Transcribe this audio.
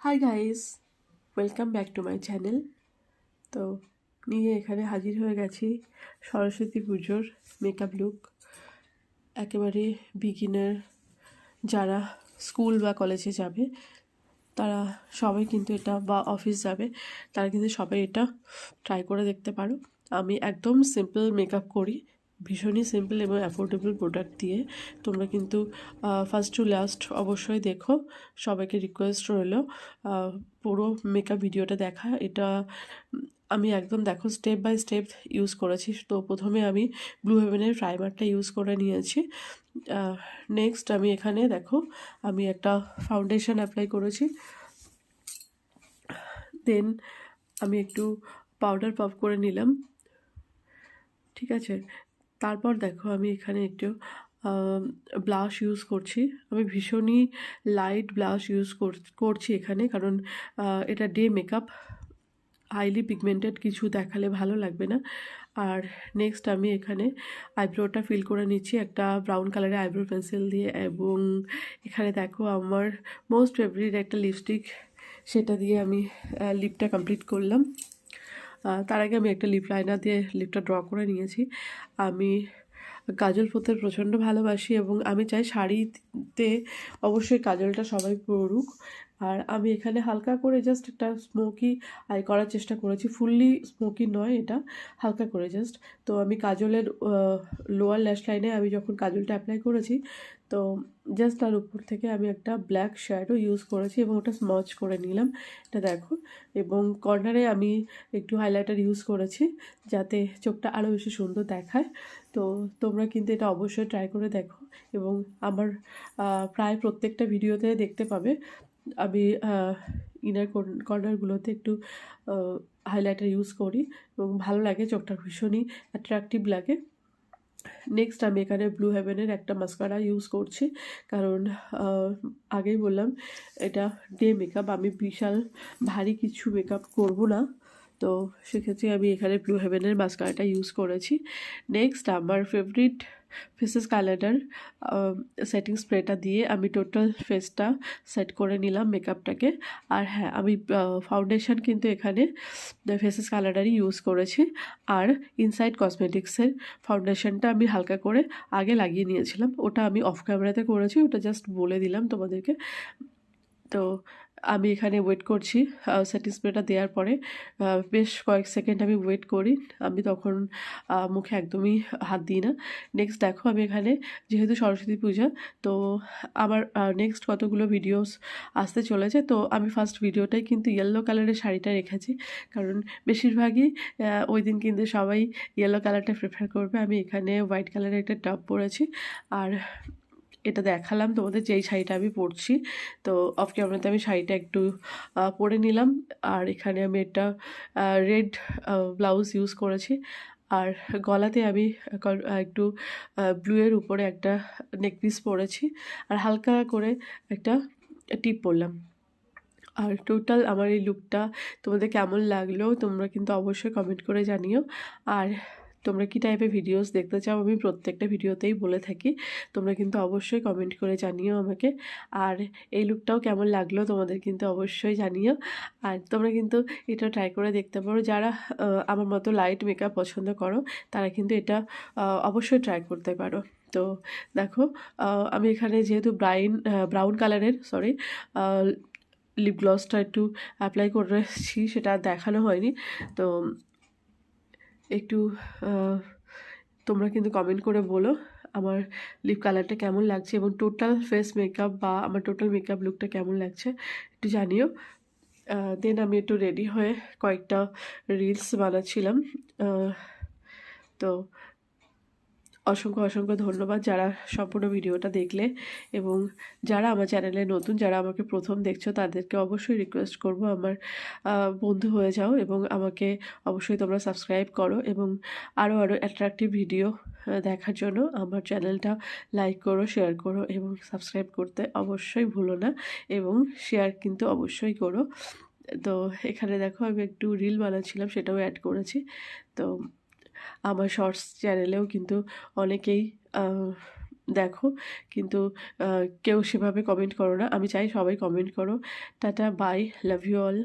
Hi guys welcome back to my channel তো নিয়ে এখানে হাজির হয়ে গেছি সরস্বতী পুজোর মেকআপ লুক একেবারে বিগিনার যারা স্কুল বা কলেজে যাবে, তারা সবাই কিন্তু এটা বা অফিস যাবে, তারা কিন্তু সবাই এটা ট্রাই করে দেখতে পারো। আমি একদম সিম্পল মেকআপ করি ভীষণই সিম্পল এবং অ্যাফোর্ডেবল প্রোডাক্ট দিয়ে তোমরা কিন্তু ফার্স্ট টু লাস্ট অবশ্যই দেখো। সবাইকে রিকোয়েস্ট রইল পুরো মেকআপ ভিডিওটা দেখা। এটা, আমি একদম দেখো স্টেপ বাই স্টেপ ইউজ করেছি। তো প্রথমে আমি ব্লু হেভেনের প্রাইমারটা ইউজ করে নিয়েছি। নেক্সট আমি এখানে দেখো, আমি একটা ফাউন্ডেশন অ্যাপ্লাই করেছি। দেন আমি একটু পাউডার পাফ করে নিলাম। ঠিক আছে? তারপর দেখো আমি এখানে একটু ব্লাশ ইউজ করছি। আমি ভীষণই লাইট ব্লাশ ইউজ করছি এখানে কারণ এটা ডে মেকআপ হাইলি পিগমেন্টেড কিছু দেখালে ভালো লাগবে না। আর নেক্সট আমি এখানে আইব্রোটা ফিল করে নিচ্ছি একটা ব্রাউন কালারের আইব্রো পেন্সিল দিয়ে এবং এখানে দেখো আমার মোস্ট ফেভারিট একটা লিপস্টিক সেটা দিয়ে আমি লিপটা কমপ্লিট করলাম। তার আগে আমি একটা লিপ লাইনার দিয়ে লিপটা ড্র করে নিয়েছি। আমি কাজল পরতে প্রচণ্ড ভালোবাসি এবং আমি চাই শাড়িতে অবশ্যই কাজলটা সবাই পরুক। আর আমি এখানে হালকা করে জাস্ট একটা স্মোকি আই করার চেষ্টা করেছি। ফুললি স্মোকি নয় এটা, হালকা করে জাস্ট তো আমি কাজলের লোয়ার ল্যাশ লাইনে আমি যখন কাজলটা অ্যাপ্লাই করেছি, তো জাস্ট তার উপর থেকে আমি একটা ব্ল্যাক শ্যাডো ইউজ করেছি এবং ওটা স্মচ করে নিলাম। এটা দেখো, এবং কর্নারে আমি একটু হাইলাইটার ইউজ করেছি যাতে চোখটা আরও বেশি সুন্দর দেখায়। তো তোমরা কিন্তু এটা অবশ্যই ট্রাই করে দেখো এবং আমার প্রায় প্রত্যেকটা ভিডিওতে দেখতে পাবে। আমি ইনার কর্নারগুলোতে একটু হাইলাইটার ইউজ করি এবং ভালো লাগে চোখটা ভীষণই অ্যাট্রাকটিভ লাগে। নেক্সট আমি এখানে ব্লু হেভেনের একটা মাস্কারা ইউজ করছি কারণ আগেই বললাম এটা ডে মেকআপ আমি বিশাল ভারী কিছু মেকআপ করব না। তো সেক্ষেত্রে আমি এখানে ব্লু হেভেনের মাস্কারাটা ইউজ করেছি। নেক্সট আমার ফেভারিট ফেসেস কালারের সেটিং স্প্রেটা দিয়ে আমি টোটাল ফেসটা সেট করে নিলাম মেকআপটাকে আর হ্যাঁ আমি ফাউন্ডেশন কিন্তু এখানে ফেসেস কালারটারই ইউজ করেছি। আর ইনসাইড কসমেটিক্সের ফাউন্ডেশনটা আমি হালকা করে আগে লাগিয়ে নিয়েছিলাম। ওটা আমি অফ ক্যামেরাতে করেছি, ওটা জাস্ট বলে দিলাম তোমাদেরকে। তো আমি এখানে ওয়েট করছি। সেটিং স্প্রেটা দেওয়ার পরে বেশ কয়েক সেকেন্ড আমি ওয়েট করি। আমি তখন মুখে একদমই হাত দিই না। নেক্সট দেখো, আমি এখানে যেহেতু সরস্বতী পূজা, তো আমার নেক্সট কতগুলো ভিডিওস আসতে চলেছে। তো আমি ফার্স্ট ভিডিওটাই কিন্তু ইয়েলো কালারের শাড়িটা রেখেছি। কারণ বেশিরভাগই ওই দিন কিন্তু সবাই ইয়েলো কালারটা প্রেফার করবে। আমি এখানে হোয়াইট কালারের একটা টপ পরেছি। আর এটা দেখালাম তোমাদের যেই শাড়িটা আমি পরছি। তো অফ ক্যামেরাতে আমি শাড়িটা একটু পরে নিলাম। আর এখানে আমি একটা রেড ব্লাউজ ইউজ করেছি। আর গলাতে আমি একটু ব্লুয়ের উপরে একটা নেকপিস পরেছি। আর হালকা করে একটা টিপ পরলাম। আর টোটাল আমার এই লুকটা তোমাদের কেমন লাগল তোমরা কিন্তু অবশ্যই কমেন্ট করে জানিও। আর তোমরা কী টাইপের ভিডিওস দেখতে চাও আমি প্রত্যেকটা ভিডিওতেই বলে থাকি। তোমরা কিন্তু অবশ্যই কমেন্ট করে জানিও আমাকে। আর এই লুকটাও কেমন লাগল তোমাদের কিন্তু অবশ্যই জানিও। আর তোমরা কিন্তু এটা ট্রাই করে দেখতে পারো। যারা আমার মতো লাইট মেকআপ পছন্দ করো, তারা কিন্তু এটা অবশ্যই ট্রাই করতে পারো। তো দেখো আমি এখানে যেহেতু ব্রাইন ব্রাউন কালারের সরি লিপ গ্লসটা একটু অ্যাপ্লাই করেছি সেটা দেখানো হয়নি। তো একটু তোমরা কিন্তু কমেন্ট করে বলো আমার লিপ কালারটা কেমন লাগছে এবং টোটাল ফেস মেকআপ বা আমার টোটাল মেকআপ লুকটা কেমন লাগছে একটু জানিও। দেন আমি একটু রেডি হয়ে কয়েকটা রিলস বানাচ্ছিলাম। তো অসংখ্য অসংখ্য ধন্যবাদ যারা সম্পূর্ণ ভিডিওটা দেখলে এবং যারা আমার চ্যানেলে নতুন, যারা আমাকে প্রথম দেখছ তাদেরকে অবশ্যই রিকোয়েস্ট করব আমার বন্ধু হয়ে যাও এবং আমাকে অবশ্যই তোমরা সাবস্ক্রাইব করো এবং আরও আরও অ্যাট্রাকটিভ ভিডিও দেখার জন্য আমার চ্যানেলটা লাইক করো শেয়ার করো এবং সাবস্ক্রাইব করতে অবশ্যই ভুলো না এবং শেয়ার কিন্তু অবশ্যই করো। তো এখানে দেখো আমি একটু রিল বানাচ্ছিলাম সেটাও অ্যাড করেছি। তো আমার শর্টস চ্যানেলেও কিন্তু অনেকেই দেখো। কিন্তু কেউ সেভাবে কমেন্ট করো না। আমি চাই সবাই কমেন্ট করো। Tata bye love you all